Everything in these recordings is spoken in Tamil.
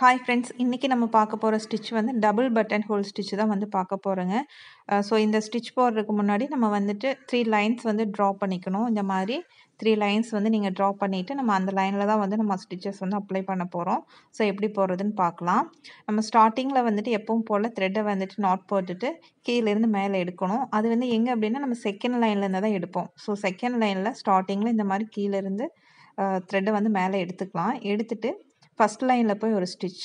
ஹாய் ஃப்ரெண்ட்ஸ் இன்றைக்கி நம்ம பார்க்க போகிற ஸ்டிச் வந்து டபுள் பட்டன் ஹோல் ஸ்டிச் தான் வந்து பார்க்க போகிறோங்க ஸோ இந்த ஸ்டிச் போடுறதுக்கு முன்னாடி நம்ம வந்துட்டு த்ரீ லைன்ஸ் வந்து ட்ரா பண்ணிக்கணும். இந்த மாதிரி த்ரீ லைன்ஸ் வந்து நீங்கள் ட்ரா பண்ணிவிட்டு நம்ம அந்த லைனில் தான் வந்து நம்ம ஸ்டிச்சஸ் வந்து அப்ளை பண்ண போகிறோம் ஸோ எப்படி போடுறதுன்னு பார்க்கலாம். நம்ம ஸ்டார்டிங்கில் வந்துட்டு எப்பவும் போல் த்ரெட்டை வந்துட்டு நாட் போட்டுட்டு கீழேருந்து மேலே எடுக்கணும். அது வந்து எங்கே அப்படின்னா நம்ம செகண்ட் லைன்லேருந்து தான் எடுப்போம். ஸோ செகண்ட் லைனில் ஸ்டார்டிங்கில் இந்த மாதிரி கீழேருந்து த்ரெட்டை வந்து மேலே எடுத்துக்கலாம். எடுத்துட்டு ஃபஸ்ட் லைனில் போய் ஒரு ஸ்டிச்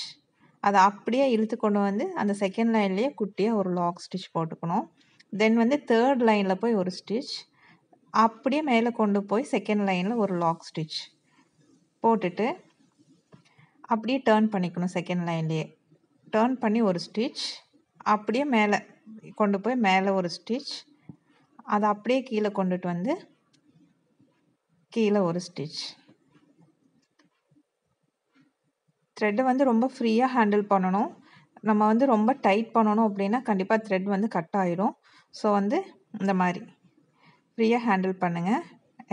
அதை அப்படியே இழுத்து கொண்டு வந்து அந்த செகண்ட் லைன்லேயே குட்டியாக ஒரு லாக் ஸ்டிச் போட்டுக்கணும். தென் வந்து தேர்ட் லைனில் போய் ஒரு ஸ்டிச் அப்படியே மேலே கொண்டு போய் செகண்ட் லைனில் ஒரு லாக் ஸ்டிச் போட்டுட்டு அப்படியே டேர்ன் பண்ணிக்கணும் செகண்ட் லைன்லேயே டேர்ன் பண்ணி ஒரு ஸ்டிச் அப்படியே மேலே கொண்டு போய் மேலே ஒரு ஸ்டிச் அதை அப்படியே கீழே கொண்டுட்டு வந்து கீழே ஒரு ஸ்டிச் த்ரெட்டை வந்து ரொம்ப ஃப்ரீயாக ஹேண்டில் பண்ணணும். நம்ம வந்து ரொம்ப டைட் பண்ணணும் அப்படின்னா கண்டிப்பாக த்ரெட் வந்து கட் ஆயிரும். ஸோ வந்து இந்த மாதிரி. ஃப்ரீயாக ஹேண்டில் பண்ணுங்கள்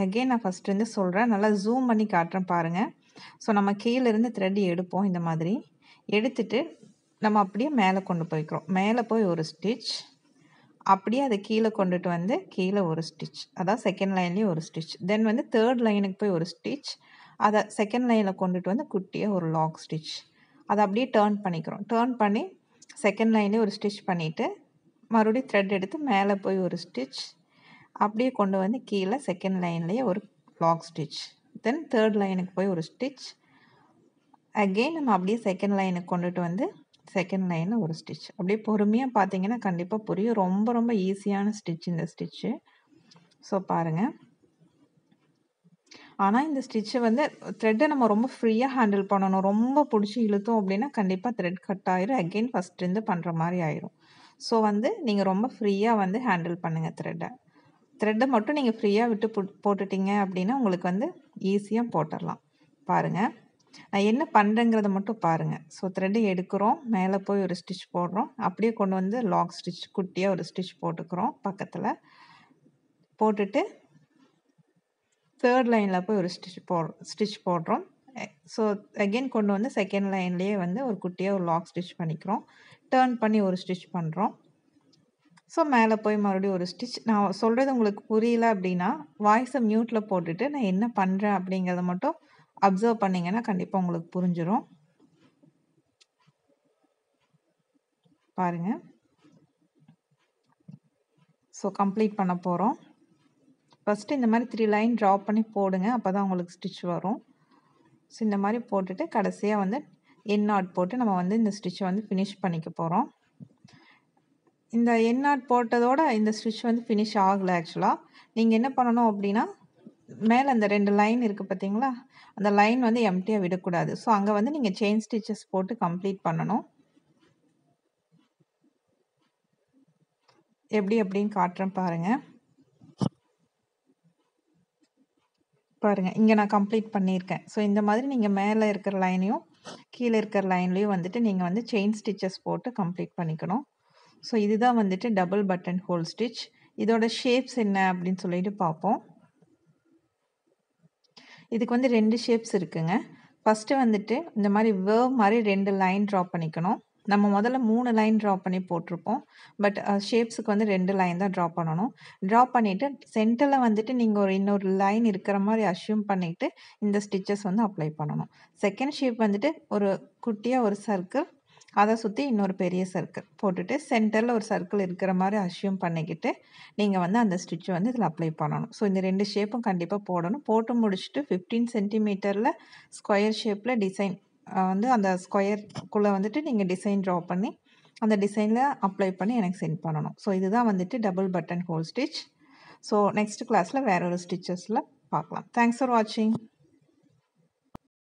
அகெயின் நான் ஃபஸ்ட்லேருந்து சொல்கிறேன் நல்லா ஜூம் பண்ணி காட்டுறேன் பாருங்கள் ஸோ நம்ம கீழேருந்து த்ரெட் எடுப்போம் இந்த மாதிரி. எடுத்துட்டு நம்ம அப்படியே மேலே கொண்டு போய்க்கிறோம். மேலே போய் ஒரு ஸ்டிச் அப்படியே அதை கீழே கொண்டுட்டு வந்து கீழே ஒரு ஸ்டிச் அதான் செகண்ட் லைன்லேயும் ஒரு ஸ்டிச் தென் வந்து தேர்ட் லைனுக்கு போய் ஒரு ஸ்டிச் அதை செகண்ட் லைனில் கொண்டுட்டு வந்து குட்டியாக ஒரு லாக் ஸ்டிச் அதை அப்படியே டேர்ன் பண்ணிக்கிறோம். டேர்ன் பண்ணி செகண்ட் லைன்லேயே ஒரு ஸ்டிச் பண்ணிவிட்டு மறுபடியும் த்ரெட் எடுத்து மேலே போய் ஒரு ஸ்டிச் அப்படியே கொண்டு வந்து கீழே செகண்ட் லைன்லேயே ஒரு லாக் ஸ்டிச் தென் தேர்ட் லைனுக்கு போய் ஒரு ஸ்டிச் அகெயின் நம்ம அப்படியே செகண்ட் லைனுக்கு கொண்டுட்டு வந்து செகண்ட் லைனில் ஒரு ஸ்டிச் அப்படியே பொறுமையாக பார்த்தீங்கன்னா கண்டிப்பாக புரியும். ரொம்ப ரொம்ப ஈஸியான ஸ்டிச் இந்த ஸ்டிச்சு ஸோ பாருங்கள் ஆனால் இந்த ஸ்டிச்சை வந்து த்ரெட்டை நம்ம ரொம்ப ஃப்ரீயாக ஹேண்டில் பண்ணணும். ரொம்ப பிடிச்சி இழுத்தோம் அப்படின்னா கண்டிப்பாக த்ரெட் கட் ஆயிரும். அகெயின் ஃபஸ்ட்லேருந்து பண்ணுற மாதிரி ஆயிரும். ஸோ வந்து நீங்கள் ரொம்ப ஃப்ரீயாக வந்து ஹேண்டில் பண்ணுங்கள் த்ரெட்டை த்ரெட்டை மட்டும் நீங்கள் ஃப்ரீயாக விட்டு போட்டுட்டீங்க அப்படின்னா உங்களுக்கு வந்து ஈஸியாக போட்டுடலாம் பாருங்கள் நான் என்ன பண்ணுறேங்கிறத மட்டும் பாருங்கள் ஸோ த்ரெட்டு எடுக்கிறோம். மேலே போய் ஒரு ஸ்டிச் போடுறோம். அப்படியே கொண்டு வந்து லாக் ஸ்டிச் குட்டியாக ஒரு ஸ்டிச் போட்டுக்கிறோம் பக்கத்தில். போட்டுட்டு தேர்ட் லைனில் போய் ஒரு ஸ்டிச் போடுறோம் ஸ்டிச் போடுறோம். ஸோ அகெயின் கொண்டு வந்து செகண்ட் லைன்லேயே வந்து ஒரு குட்டியாக ஒரு லாக் ஸ்டிச் பண்ணிக்கிறோம். டேர்ன் பண்ணி ஒரு ஸ்டிச் பண்ணுறோம் ஸோ மேலே போய் மறுபடியும் ஒரு ஸ்டிச் நான் சொல்கிறது உங்களுக்கு புரியல அப்படின்னா வாய்ஸை மியூட்டில் போட்டுட்டு நான் என்ன பண்ணுறேன் அப்படிங்கிறத மட்டும் அப்சர்வ் பண்ணிங்கன்னா கண்டிப்பாக உங்களுக்கு புரிஞ்சிடும் பாருங்கள் ஸோ கம்ப்ளீட் பண்ண போகிறோம் ஃபஸ்ட்டு இந்த மாதிரி த்ரீ லைன் ட்ரா பண்ணி போடுங்க. அப்போ தான் உங்களுக்கு ஸ்டிச் வரும். ஸோ இந்த மாதிரி போட்டுட்டு கடைசியாக வந்து என் நாட் போட்டு நம்ம வந்து இந்த ஸ்டிச்சை வந்து ஃபினிஷ் பண்ணிக்க போகிறோம் இந்த என் நாட் போட்டதோட இந்த ஸ்டிச் வந்து ஃபினிஷ் ஆகலை ஆக்சுவலாக நீங்கள் என்ன பண்ணணும் அப்படின்னா மேலே அந்த ரெண்டு லைன் இருக்குது பார்த்தீங்களா அந்த லைன் வந்து எம்டியாக விடக்கூடாது. ஸோ அங்கே வந்து நீங்கள் செயின் ஸ்டிச்சஸ் போட்டு கம்ப்ளீட் பண்ணணும். எப்படி அப்படின்னு காட்டுறேன் பாருங்கள் பாருங்கள் இங்கே நான் கம்ப்ளீட் பண்ணியிருக்கேன். ஸோ இந்த மாதிரி நீங்கள் மேலே இருக்கிற லைனையும் கீழே இருக்கிற லைன்லேயும் வந்துட்டு நீங்கள் வந்து செயின் ஸ்டிச்சஸ் போட்டு கம்ப்ளீட் பண்ணிக்கணும். ஸோ இதுதான் வந்துட்டு டபுள் பட்டன் ஹோல் ஸ்டிச் இதோட ஷேப்ஸ் என்ன அப்படின்னு சொல்லிட்டு பார்ப்போம். இதுக்கு வந்து ரெண்டு ஷேப்ஸ் இருக்குங்க. ஃபஸ்ட்டு வந்துட்டு இந்த மாதிரி வேவ் மாதிரி ரெண்டு லைன் ட்ரா பண்ணிக்கணும். நம்ம முதல்ல மூணு லைன் ட்ரா பண்ணி போட்டிருப்போம். பட் ஷேப்ஸுக்கு வந்து ரெண்டு லைன் தான் ட்ரா பண்ணணும். ட்ரா பண்ணிவிட்டு சென்டரில் வந்துட்டு நீங்கள் ஒரு இன்னொரு லைன் இருக்கிற மாதிரி அஷ்யூம் பண்ணிவிட்டு இந்த ஸ்டிச்சஸ் வந்து அப்ளை பண்ணணும். செகண்ட் ஷேப் வந்துட்டு ஒரு குட்டியாக ஒரு சர்க்கிள் அதை சுற்றி இன்னொரு பெரிய சர்க்கிள் போட்டுட்டு சென்டரில் ஒரு சர்க்கிள் இருக்கிற மாதிரி அஷ்யூம் பண்ணிக்கிட்டு நீங்கள் வந்து அந்த ஸ்டிச்சை வந்து இதில் அப்ளை பண்ணணும். ஸோ இந்த ரெண்டு ஷேப்பும் கண்டிப்பாக போடணும். போட்டு முடிச்சுட்டு ஃபிஃப்டீன் சென்டிமீட்டரில் ஸ்கொயர் ஷேப்பில் டிசைன் வந்து அந்த ஸ்கொயர்க்குள்ளே வந்துட்டு நீங்கள் டிசைன் ட்ரா பண்ணி அந்த டிசைனில் அப்ளை பண்ணி எனக்கு சென்ட் பண்ணணும். ஸோ இதுதான் வந்துட்டு double button hole stitch. So next கிளாஸில் வேற ஒரு ஸ்டிச்சஸில் பார்க்கலாம் தேங்க்ஸ் ஃபார் வாட்சிங்.